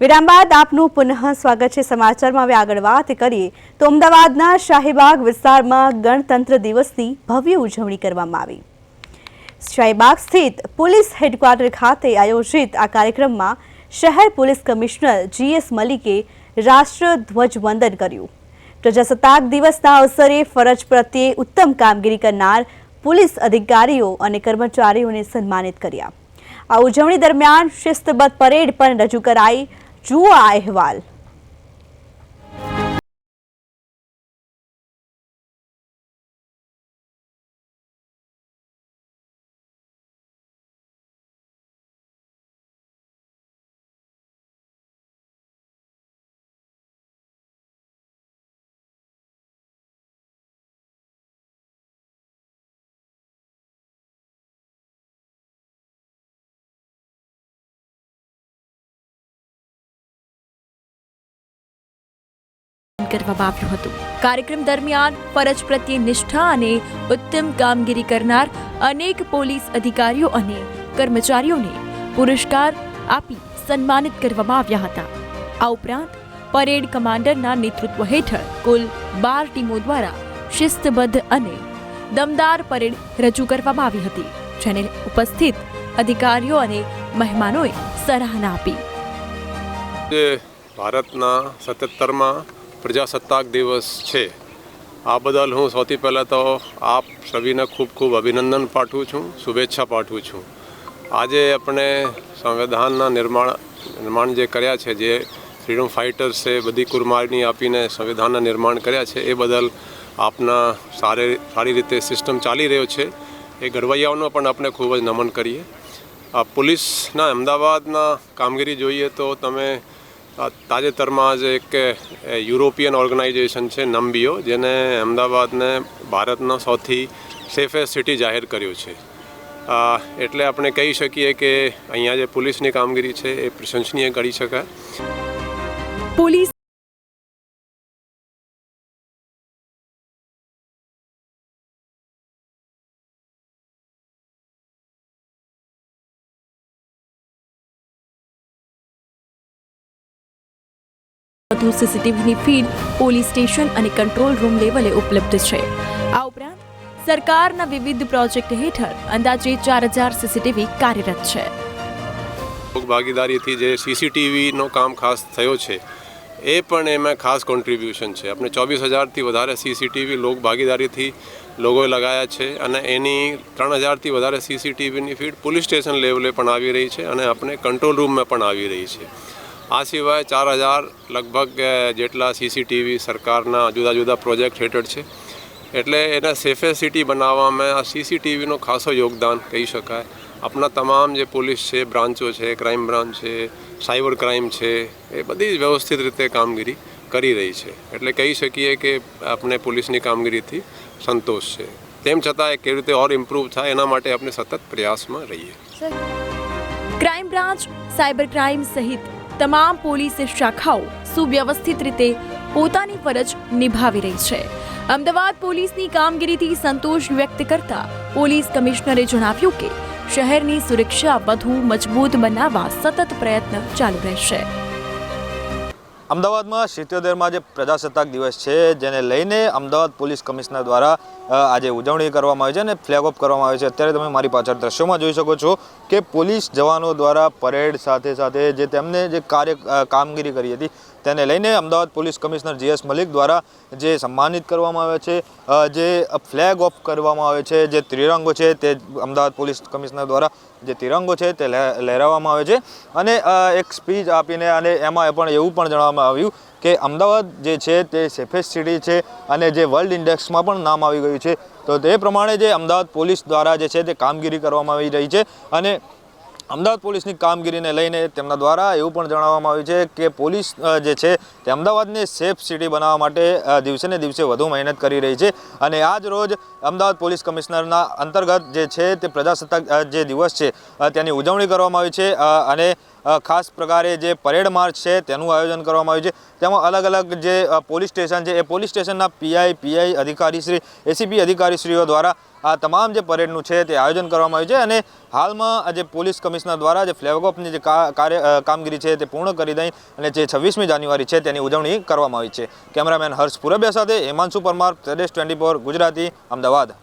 વિરામ બાદ આપનું પુનઃ સ્વાગત છે સમાચારમાં. હવે આગળ વાત કરીએ તો અમદાવાદના શાહીબાગ વિસ્તારમાં ગણતંત્ર દિવસની ભવ્ય ઉજવણી કરવામાં આવી. શાહીબાગ સ્થિત પોલીસ હેડક્વાર્ટર ખાતે આયોજિત આ કાર્યક્રમમાં શહેર પોલીસ કમિશનર જીએસ મલિકે રાષ્ટ્રધ્વજ વંદન કર્યું. પ્રજાસત્તાક દિવસના અવસરે ફરજ પ્રત્યે ઉત્તમ કામગીરી કરનાર પોલીસ અધિકારીઓ અને કર્મચારીઓને સન્માનિત કર્યા. આ ઉજવણી દરમિયાન શિસ્તબદ્ધ પરેડ પણ રજૂ કરાઈ. જુઓ આ અહેવાલ. કરવામાં આવ્યું હતું. કાર્યક્રમ દરમિયાન ફરજ પ્રત્યે નિષ્ઠા અને ઉત્તમ કામગીરી કરનાર અનેક પોલીસ અધિકારીઓ અને કર્મચારીઓને પુરસ્કાર આપી સન્માનિત કરવામાં આવ્યા હતા. આ ઉપરાંત પરેડ કમાન્ડરના નેતૃત્વ હેઠળ કુલ બાર ટીમો દ્વારા શિસ્તબદ્ધ અને દમદાર પરેડ રજૂ કરવામાં આવી હતી, જેને ઉપસ્થિત અધિકારીઓ અને મહેમાનોએ સરાહના આપી. ભારતના સત્યોતેરમાં પ્રજાસત્તાક દિવસ છે. આ બદલ હું સૌથી પહેલાં તો આપ સભીને ખૂબ ખૂબ અભિનંદન પાઠવું છું, શુભેચ્છા પાઠવું છું. આજે આપણે સંવિધાનના નિર્માણ નિર્માણ જે કર્યા છે, જે ફ્રીડમ ફાઇટર્સે બધી કુરમારણી આપીને સંવિધાનના નિર્માણ કર્યા છે, એ બદલ આપના સારી સારી રીતે સિસ્ટમ ચાલી રહ્યો છે. એ ઘડવૈયાઓનો પણ આપણે ખૂબ જ નમન કરીએ. આ પોલીસના અમદાવાદના કામગીરી જોઈએ તો તમે તાજેતરમાં જ એક યુરોપિયન ઓર્ગેનાઇઝેશન છે નમ્બીઓ જેને અમદાવાદને ભારતનો સૌથી સેફેસ્ટ સિટી જાહેર કર્યું છે. એટલે આપણે કહી શકીએ કે અહીંયા જે પોલીસની કામગીરી છે એ પ્રશંસનીય કરી શકાય. પોલીસ વધુ સીસીટીવીની ફીડ પોલીસ સ્ટેશન અને કંટ્રોલ રૂમ લેવલે ઉપલબ્ધ છે. આ ઉપરાંત સરકારના વિવિધ પ્રોજેક્ટ હેઠળ અંદાજે ચાર હજાર સીસીટીવી કાર્યરત છે. ભાગીદારીથી જે સીસીટીવીનો કામ ખાસ થયો છે, એ પણ એમાં ખાસ કોન્ટ્રીબ્યુશન છે. આપણે ચોવીસ હજારથી વધારે સીસીટીવી લોક ભાગીદારીથી લોકોએ લગાયા છે અને એની ત્રણ હજારથી વધારે સીસીટીવીની ફીડ પોલીસ સ્ટેશન લેવલે પણ આવી રહી છે અને આપણે કંટ્રોલ રૂમમાં પણ આવી રહી છે. આ સિવાય ચાર હજાર લગભગ જેટલા સીસીટીવી સરકારના જુદા જુદા પ્રોજેક્ટ હેઠળ છે. એટલે એને સેફેસ્ટ સિટી બનાવવામાં આ સીસીટીવીનો ખાસો યોગદાન કહી શકાય. આપણા તમામ જે પોલીસ છે, બ્રાન્ચો છે ક્રાઇમ બ્રાન્ચ છે સાયબર ક્રાઇમ છે, એ બધી જ વ્યવસ્થિત રીતે કામગીરી કરી રહી છે. એટલે કહી શકીએ કે આપણે પોલીસની કામગીરીથી સંતોષ છે. તેમ છતાં એ કેવી રીતે ઓર ઇમ્પ્રૂવ થાય એના માટે આપણે સતત પ્રયાસમાં રહીએ. ક્રાઇમ બ્રાન્ચ સાયબર ક્રાઇમ સહિત તમામ પોલીસ શાખાઓ સુવ્યવસ્થિત રીતે પોતાની ફરજ નિભાવી રહી છે. અમદાવાદ પોલીસની કામગીરીથી સંતોષ વ્યક્ત કરતા પોલીસ કમિશનરે જણાવ્યું કે, શહેરની સુરક્ષા વધુ મજબૂત બનાવવા સતત પ્રયત્ન ચાલુ રહેશે. અમદાવાદમાં સિત્યોતેરમાં જે પ્રજાસત્તાક દિવસ છે, જેને લઈને અમદાવાદ પોલીસ કમિશનર દ્વારા આજે ઉજવણી કરવામાં આવી છે અને ફ્લેગ ઓફ કરવામાં આવે છે. અત્યારે તમે મારી પાછળ દ્રશ્યોમાં જોઈ શકો છો કે પોલીસ જવાનો દ્વારા પરેડ સાથે સાથે જે તેમને જે કાર્ય કામગીરી કરી હતી તેને લઈને Ahmedabad police commissioner GS Malik દ્વારા જે સન્માનિત કરવામાં આવે છે જે ફ્લેગ ઓફ કરવામાં આવે છે, જે ત્રિરંગો છે તે અમદાવાદ પોલીસ કમિશનર દ્વારા જે તિરંગો છે તે લહેર- લહેરાવવામાં આવે છે. અને એક સ્પીચ આપીને અને એમાં પણ એવું પણ જણાવવામાં આવ્યું કે અમદાવાદ જે છે તે સેફેસ્ટ સિટી છે અને જે વર્લ્ડ ઇન્ડેક્સમાં પણ નામ આવી ગયું છે. તો તે પ્રમાણે જે અમદાવાદ પોલીસ દ્વારા જે છે તે કામગીરી કરવામાં આવી રહી છે અને અમદાવાદ પોલીસની કામગીરીને લઈને તેમના દ્વારા એવું પણ જણાવવામાં આવ્યું છે કે પોલીસ જે છે તે અમદાવાદને સેફ સિટી બનાવવા માટે દિવસે ને દિવસે વધુ મહેનત કરી રહી છે અને આજ રોજ અમદાવાદ પોલીસ કમિશનરના અંતર્ગત જે છે તે પ્રજાસત્તાક જે દિવસ છે તેની ઉજવણી કરવામાં આવી છે અને ખાસ પ્રકારે જે પરેડ માર્ચ છે તેનું આયોજન કરવામાં આવ્યું છે. તેમાં અલગ અલગ જે પોલીસ સ્ટેશન છે એ પોલીસ સ્ટેશનના પીઆઈ પીઆઈ અધિકારીશ્રી એસીપી અધિકારીશ્રીઓ દ્વારા આ તમામ જે પરેડનું છે તે આયોજન કરવામાં આવ્યું છે અને હાલમાં આજે પોલીસ કમિશનર દ્વારા જે ફ્લેગ ઓફની જે કાર્ય કામગીરી છે તે પૂર્ણ કરી દઈ અને જે છવ્વીસમી જાન્યુઆરી છે તેની ઉજવણી કરવામાં આવી છે. કેમેરામેન હર્ષ પુરબિયા સાથે હેમાંશુ પરમાર, પ્રદેશ ટ્વેન્ટી ગુજરાતી, અમદાવાદ.